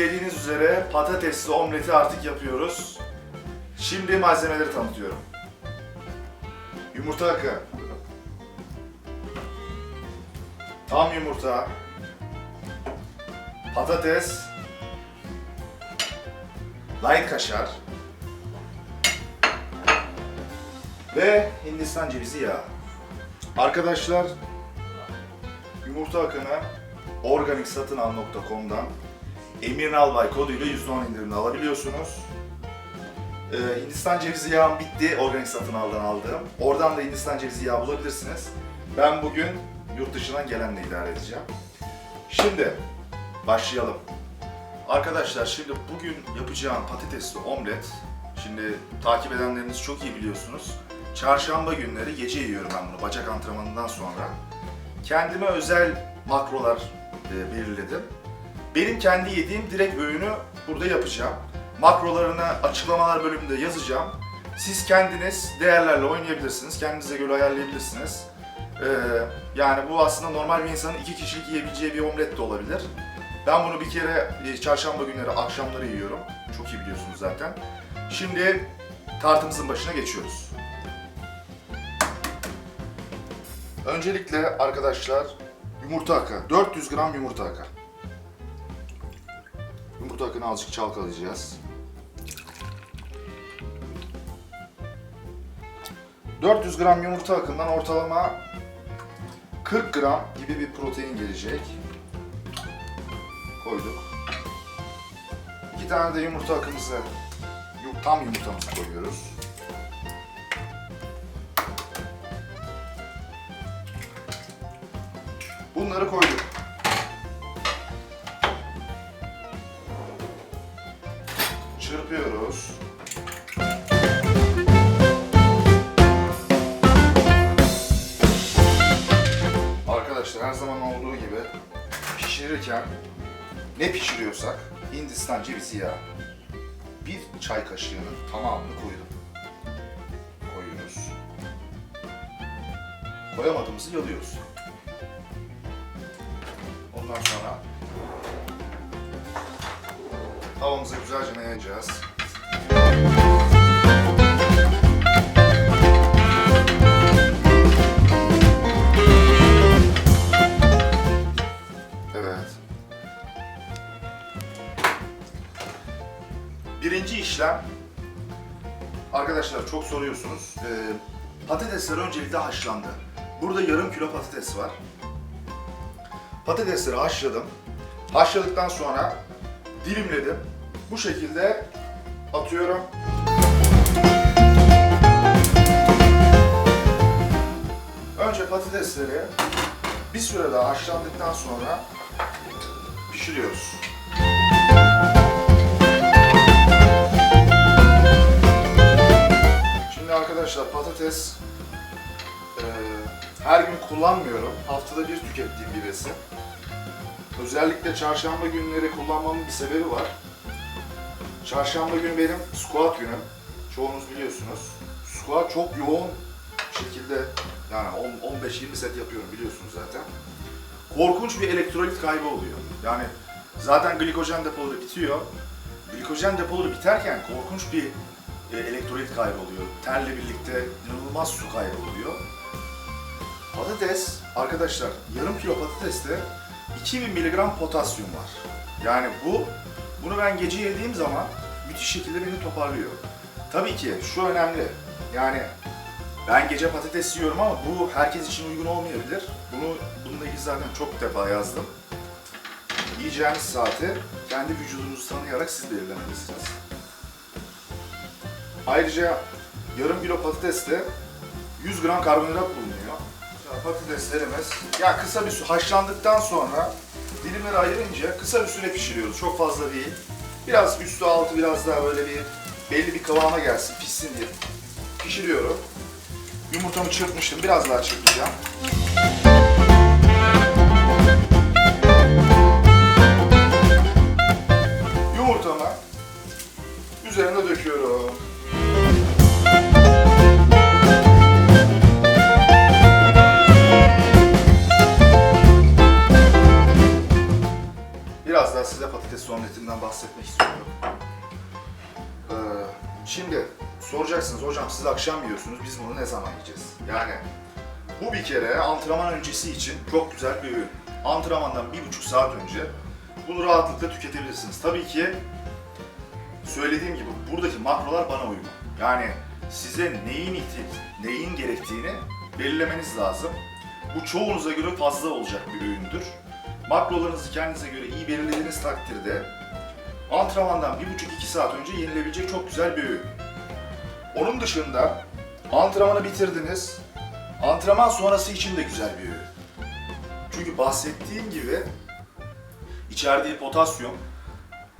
beklediğiniz üzere patatesli omleti artık yapıyoruz. Şimdi malzemeleri tanıtıyorum. Yumurta akı. Tam yumurta. Patates. Light kaşar. Ve Hindistan cevizi yağı. Arkadaşlar Yumurta Akını organiksatınal.com'dan Emir Nalbay koduyla %10 indirimli alabiliyorsunuz. Ee, Hindistan cevizi yağım bitti organik satın aldan aldığım. Oradan da Hindistan cevizi yağı bulabilirsiniz. Ben bugün yurt dışından gelenle idare edeceğim. Şimdi başlayalım. Arkadaşlar şimdi bugün yapacağım patatesli omlet. Şimdi takip edenleriniz çok iyi biliyorsunuz. Çarşamba günleri gece yiyorum ben bunu bacak antrenmanından sonra. Kendime özel makrolar e, belirledim. Benim kendi yediğim direkt öğünü burada yapacağım. Makrolarını açıklamalar bölümünde yazacağım. Siz kendiniz değerlerle oynayabilirsiniz, kendinize göre ayarlayabilirsiniz. Ee, yani bu aslında normal bir insanın iki kişilik yiyebileceği bir omlet de olabilir. Ben bunu bir kere e, çarşamba günleri akşamları yiyorum. Çok iyi biliyorsunuz zaten. Şimdi tartımızın başına geçiyoruz. Öncelikle arkadaşlar yumurta akı. 400 gram yumurta akı. Yumurta akını azıcık çalkalayacağız. 400 gram yumurta akından ortalama 40 gram gibi bir protein gelecek. Koyduk. İki tane de yumurta akımızı, tam yumurtamızı koyuyoruz. Bunları koyduk. Her zaman olduğu gibi pişirirken ne pişiriyorsak Hindistan cevizi yağı bir çay kaşığının tamamını koydum. Koyuyoruz. Koyamadığımızı yalıyoruz. Ondan sonra tavamıza güzelce yayacağız. İşlem Arkadaşlar çok soruyorsunuz. Ee, patatesler öncelikle haşlandı. Burada yarım kilo patates var. Patatesleri haşladım. Haşladıktan sonra dilimledim. Bu şekilde atıyorum. Önce patatesleri bir süre daha haşlandıktan sonra pişiriyoruz. Arkadaşlar patates e, her gün kullanmıyorum. Haftada bir tükettiğim bir besin. Özellikle çarşamba günleri kullanmamın bir sebebi var. Çarşamba günü benim squat günüm. Çoğunuz biliyorsunuz. Squat çok yoğun şekilde yani 10 15-20 set yapıyorum biliyorsunuz zaten. Korkunç bir elektrolit kaybı oluyor. Yani zaten glikojen depoları bitiyor. Glikojen depoları biterken korkunç bir e, elektrolit kaybı oluyor. Terle birlikte inanılmaz su kaybı oluyor. Patates, arkadaşlar yarım kilo patateste 2000 mg potasyum var. Yani bu, bunu ben gece yediğim zaman müthiş şekilde beni toparlıyor. Tabii ki şu önemli, yani ben gece patates yiyorum ama bu herkes için uygun olmayabilir. Bunu bununla ilgili zaten çok defa yazdım. Yiyeceğiniz saati kendi vücudunuzu tanıyarak siz belirlemelisiniz. Ayrıca yarım kilo patateste 100 gram karbonhidrat bulunuyor. Patateslerimiz ya kısa bir su haşlandıktan sonra dilimleri ayırınca kısa bir süre pişiriyoruz. Çok fazla değil. Biraz üstü altı biraz daha böyle bir belli bir kıvama gelsin, pişsin diye pişiriyorum. Yumurtamı çırpmıştım. Biraz daha çırpacağım. Yumurtamı üzerine döküyorum. biraz size patates omletimden bahsetmek istiyorum. Ee, şimdi soracaksınız hocam siz akşam yiyorsunuz biz bunu ne zaman yiyeceğiz? Yani bu bir kere antrenman öncesi için çok güzel bir öğün. Antrenmandan bir buçuk saat önce bunu rahatlıkla tüketebilirsiniz. Tabii ki söylediğim gibi buradaki makrolar bana uygun. Yani size neyin ihtiyaç, neyin gerektiğini belirlemeniz lazım. Bu çoğunuza göre fazla olacak bir öğündür. Makrolarınızı kendinize göre iyi belirlediğiniz takdirde antrenmandan bir buçuk iki saat önce yenilebilecek çok güzel bir öğün. Onun dışında antrenmanı bitirdiniz. Antrenman sonrası için de güzel bir öğün. Çünkü bahsettiğim gibi içerdiği potasyum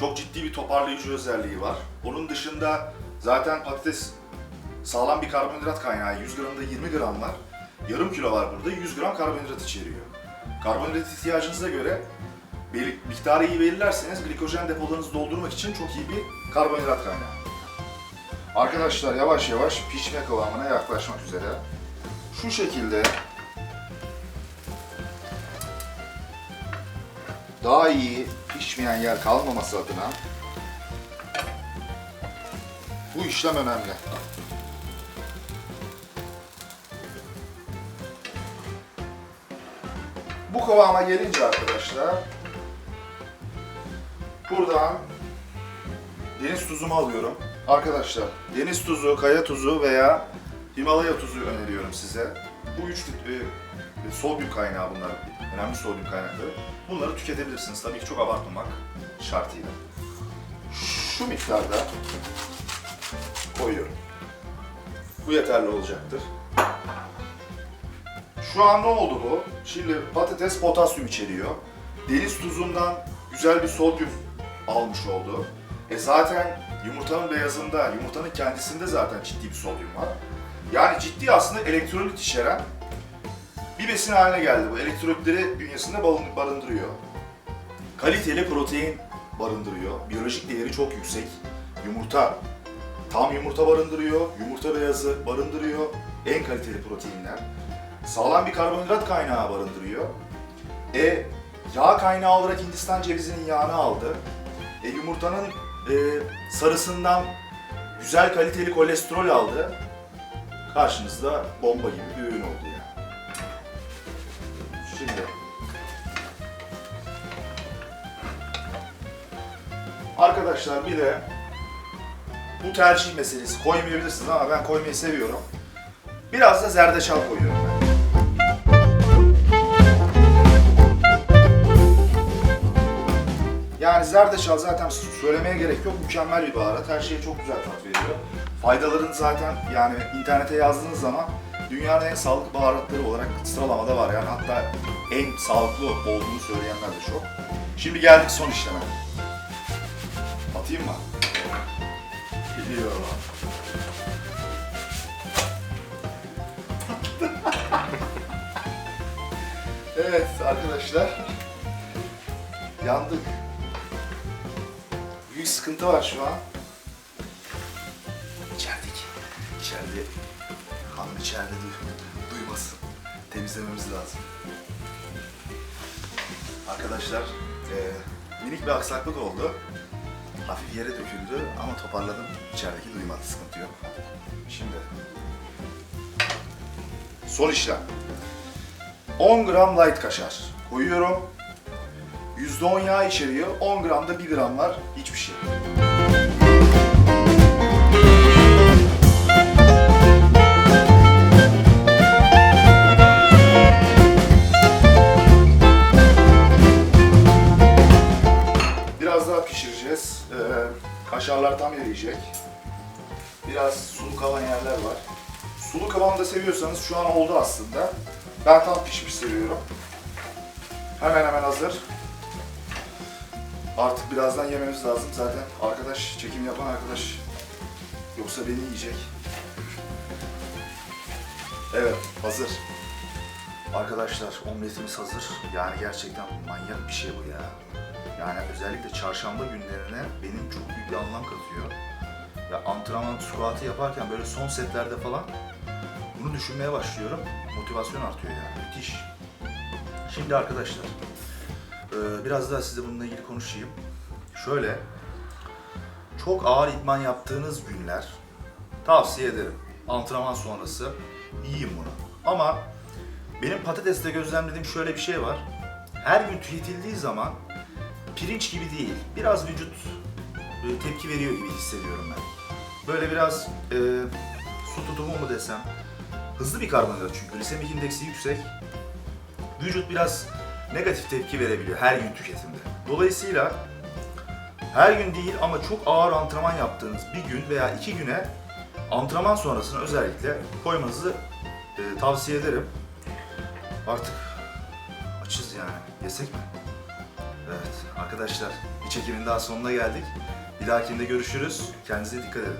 çok ciddi bir toparlayıcı özelliği var. Onun dışında zaten patates sağlam bir karbonhidrat kaynağı. 100 gramda 20 gram var. Yarım kilo var burada. 100 gram karbonhidrat içeriyor. Karbonhidrat ihtiyacınıza göre miktarı iyi belirlerseniz glikojen depolarınızı doldurmak için çok iyi bir karbonhidrat kaynağı. Arkadaşlar yavaş yavaş pişme kıvamına yaklaşmak üzere. Şu şekilde daha iyi pişmeyen yer kalmaması adına bu işlem önemli. Bu kıvama gelince arkadaşlar buradan deniz tuzumu alıyorum. Arkadaşlar deniz tuzu, kaya tuzu veya Himalaya tuzu öneriyorum size. Bu üç e, e, sodyum kaynağı bunlar. Önemli sodyum kaynakları. Bunları tüketebilirsiniz. Tabii ki çok abartmamak şartıyla. Şu miktarda koyuyorum. Bu yeterli olacaktır. Şu an ne oldu bu? Şimdi patates potasyum içeriyor. Deniz tuzundan güzel bir sodyum almış oldu. E zaten yumurtanın beyazında, yumurtanın kendisinde zaten ciddi bir sodyum var. Yani ciddi aslında elektrolit içeren bir besin haline geldi bu. Elektrolitleri bünyesinde barın- barındırıyor. Kaliteli protein barındırıyor. Biyolojik değeri çok yüksek. Yumurta, tam yumurta barındırıyor. Yumurta beyazı barındırıyor. En kaliteli proteinler. Sağlam bir karbonhidrat kaynağı barındırıyor. E yağ kaynağı olarak Hindistan cevizinin yağını aldı. E yumurtanın e, sarısından güzel kaliteli kolesterol aldı. Karşınızda bomba gibi bir ürün oldu yani. Şimdi Arkadaşlar bir de bu tercih meselesi koymayabilirsiniz ama ben koymayı seviyorum. Biraz da zerdeçal koyuyorum ben. Yani zerdeçal zaten söylemeye gerek yok. Mükemmel bir baharat. Her şeye çok güzel tat veriyor. Faydalarını zaten yani internete yazdığınız zaman dünyanın en sağlıklı baharatları olarak sıralamada var. Yani hatta en sağlıklı olduğunu söyleyenler de çok. Şimdi geldik son işleme. Atayım mı? Gidiyorum. evet arkadaşlar. Yandık. Büyük sıkıntı var şu an. İçerideki. İçeride. Hanım içeride duy- duymasın. Temizlememiz lazım. Arkadaşlar eee, minik bir aksaklık oldu. Hafif yere döküldü ama toparladım. İçerideki duymadı, sıkıntı yok. Şimdi son işlem. 10 gram light kaşar koyuyorum. %10 yağ içeriyor. 10 gramda 1 gram var. Hiçbir şey. Biraz daha pişireceğiz. Ee, kaşarlar tam eriyecek. Biraz sulu kalan yerler var. Sulu kıvamda seviyorsanız şu an oldu aslında. Ben tam pişmiş seviyorum. Hemen hemen hazır. Artık birazdan yememiz lazım. Zaten arkadaş, çekim yapan arkadaş yoksa beni yiyecek. Evet, hazır. Arkadaşlar omletimiz hazır. Yani gerçekten manyak bir şey bu ya. Yani özellikle çarşamba günlerine benim çok büyük bir anlam katıyor. Ya antrenman squat'ı yaparken böyle son setlerde falan bunu düşünmeye başlıyorum. Motivasyon artıyor yani. Müthiş. Şimdi arkadaşlar ee, biraz daha size bununla ilgili konuşayım. Şöyle çok ağır idman yaptığınız günler Tavsiye ederim. Antrenman sonrası yiyin bunu. Ama benim patateste gözlemlediğim şöyle bir şey var. Her gün tüketildiği zaman pirinç gibi değil. Biraz vücut e, tepki veriyor gibi hissediyorum ben. Böyle biraz e, su tutumu mu desem. Hızlı bir karbonhidrat çünkü glisemik indeksi yüksek. Vücut biraz negatif tepki verebiliyor her gün tüketimde. Dolayısıyla her gün değil ama çok ağır antrenman yaptığınız bir gün veya iki güne antrenman sonrasını özellikle koymanızı e, tavsiye ederim. Artık açız yani. Yesek mi? Evet arkadaşlar bir çekimin daha sonuna geldik. Bir dahakinde görüşürüz. Kendinize dikkat edin.